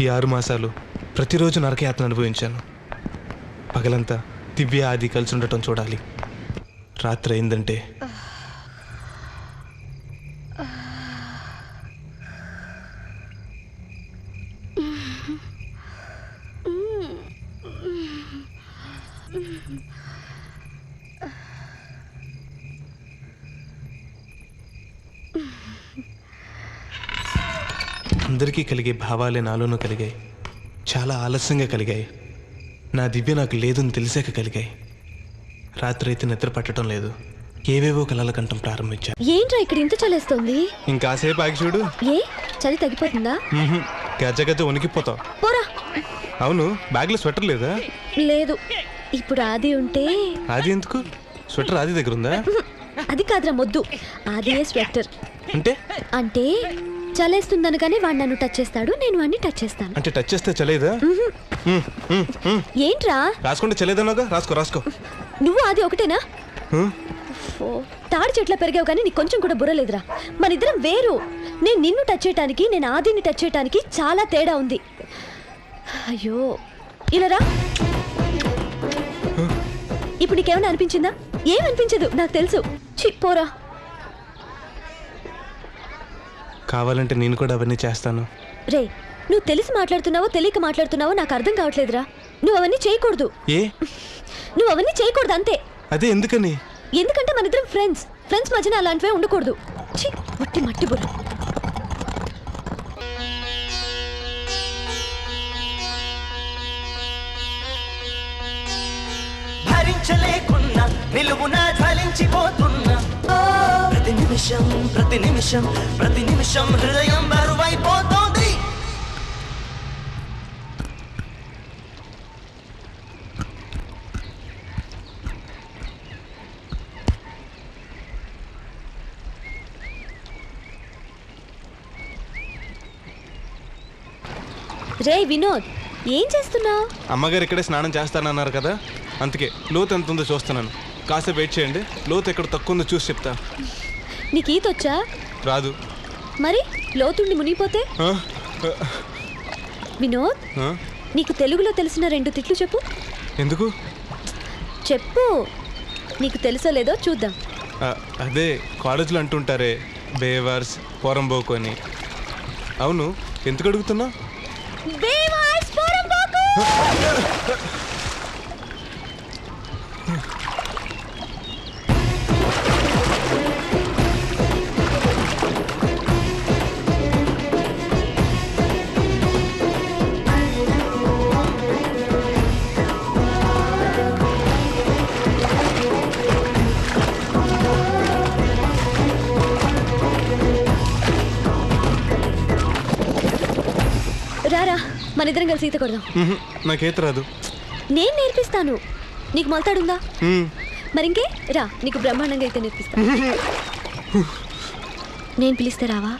ఈ ఆరు మాసాలు ప్రతిరోజు నరకయాత్ర అనుభవించాను. పగలంతా దివ్య ఆది కలిసి ఉండటం చూడాలి. రాత్రి అయిందంటే అందరికీ కలిగే భావాలే నాలోనూ కలిగాయి. చాలా ఆలస్యంగా కలిగాయి. నా దివ్య నాకు లేదని తెలిసాక కలిగాయి. రాత్రి అయితే నిద్ర పట్టడం లేదు. ఏవేవో కలల కంఠం ప్రారంభించాను ఏంట్రా ఇక్కడ ఇంత చలేస్తోంది? ఇంకాసేపు ఆగి చూడు. ఏ? చలి తగ్గిపోతుందా. గజ గజ వణికిపోతావు. పోరా. అవును బ్యాగ్లో స్వెటర్ లేదా? లేదు. ఇప్పుడు ఆది ఉంటే అది ఎందుకు? స్వెటర్ ఆది దగ్గర ఉందా? అది కాదురా మొద్దు. ఆదియే స్వెటర్. అంటే? అంటే చలేస్తుందనగానే వాడు నన్ను టచ్ చేస్తాడు నేను వాడిని టచ్ చేస్తాను. అంటే టచ్ చేస్తే చలేదా. ఏంట్రా? రాసుకుంటే చలేదన్నాగా రాసుకో రాసుకో. నువ్వు ఆది ఒకటేనా? తాడి చెట్ల పెరిగావు కానీ నీకు కొంచెం కూడా బుర్రలేదురా మన ఇద్దరం వేరు. నేను నిన్ను టచ్ చేయటానికి నేను ఆదిని టచ్ చేయటానికి చాలా తేడా ఉంది. అయ్యో. ఇలా రా. ఇప్పుడు నీకేమైనా అనిపించిందా? ఏమనిపించదు నాకు తెలుసు. చి పోరా. కావాలంటే నేను కూడా అవన్నీ చేస్తాను. రే నువ్వు తెలిసి మాట్లాడుతున్నావో తెలియక మాట్లాడుతున్నావో నాకు అర్థం కావట్లేదురా. నువ్వు అవన్నీ చేయకూడదు. ఏ? నువ్వు అవన్నీ చేయకూడదు అంతే. అదే ఎందుకని? ఎందుకంటే మన ఇద్దరం ఫ్రెండ్స్ ఫ్రెండ్స్ మధ్యన అలాంటివే ఉండకూడదు. ఛీ మట్టి మట్టి బుర్ర. భరించలేకున్నా నిలువున ప్రతి నిమిషం ప్రతి నిమిషం ప్రతి నిమిషం హృదయం బరువైపోతోంది. రే వినోద్ ఏం చేస్తున్నావు? అమ్మగారు ఇక్కడే స్నానం చేస్తానన్నారు కదా అందుకే లోతు ఎంత ఉందో చూస్తున్నాను. కాసేపు వెయిట్ చేయండి లోతు ఎక్కడ తక్కువ ఉందో చూసి చెప్తా. నీకు ఈత వచ్చా? రాదు. మరి లోతుండి మునిగిపోతే? వినోద్? నీకు తెలుగులో తెలిసిన రెండు తిట్లు చెప్పు. ఎందుకు? చెప్పు. నీకు తెలుసో లేదో చూద్దాం. అదే కాలేజీలో అంటుంటారే బేవర్స్ పోరంబోకు అని. అవును ఎందుకు అడుగుతున్నా? బేవార్స్ పోరంబోకు! మన ఇద్దరం కలిసి ఈత కొడదాం. నాకేత రాదు. నేను నేర్పిస్తాను. నీకు మొలతాడుందా? మ్, మరి ఇంకే రా నీకు బ్రహ్మాండంగా అయితే నేర్పిస్తా. నేను పిలిస్తే రావా?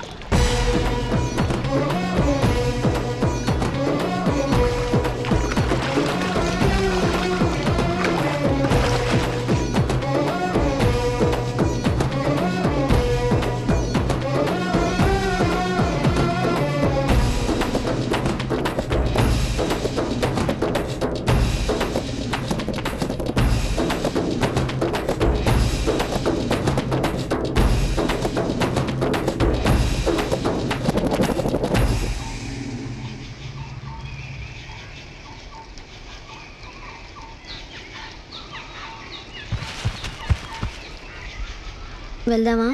వెళ్దామా?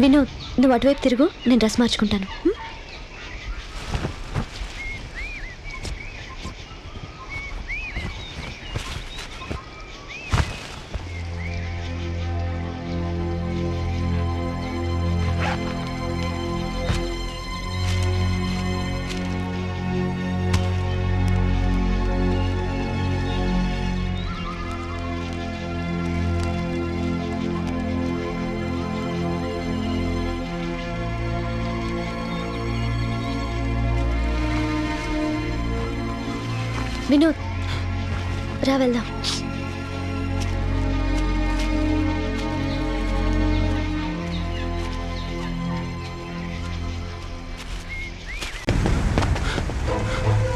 వినోద్ నువ్వు అటువైపు తిరుగు నేను డ్రెస్ మార్చుకుంటాను. వినోద్ రా వెళ్దాం.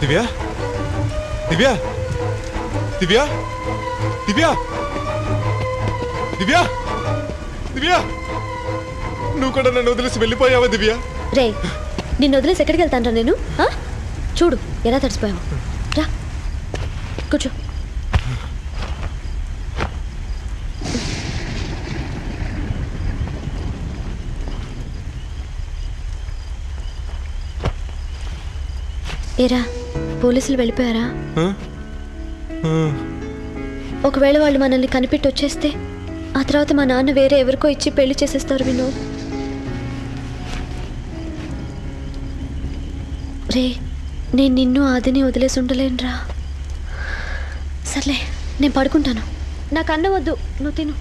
దివ్య? దివ్య? దివ్య? దివ్య? దివ్య? దివ్య? నువ్వు కూడా నన్ను వదిలేసి వెళ్ళిపోయావా దివ్య? రే నిన్ను వదిలేసి ఎక్కడికి వెళ్తాను నేను? ఆ? చూడు ఎలా తడిసిపోయావు. రా. కూర్చో ఏరా పోలీసులు వెళ్ళిపోయారా. ఒకవేళ వాళ్ళు మనల్ని కనిపెట్టి వచ్చేస్తే ఆ తర్వాత మా నాన్న వేరే ఎవరికో ఇచ్చి పెళ్ళి చేసేస్తారు వినోద్ రే నేను నిన్ను ఆదిని వదిలేసి ఉండలేనురా. సర్లే నేను పడుకుంటాను. నాకు అన్న వద్దు నువ్వు తిను.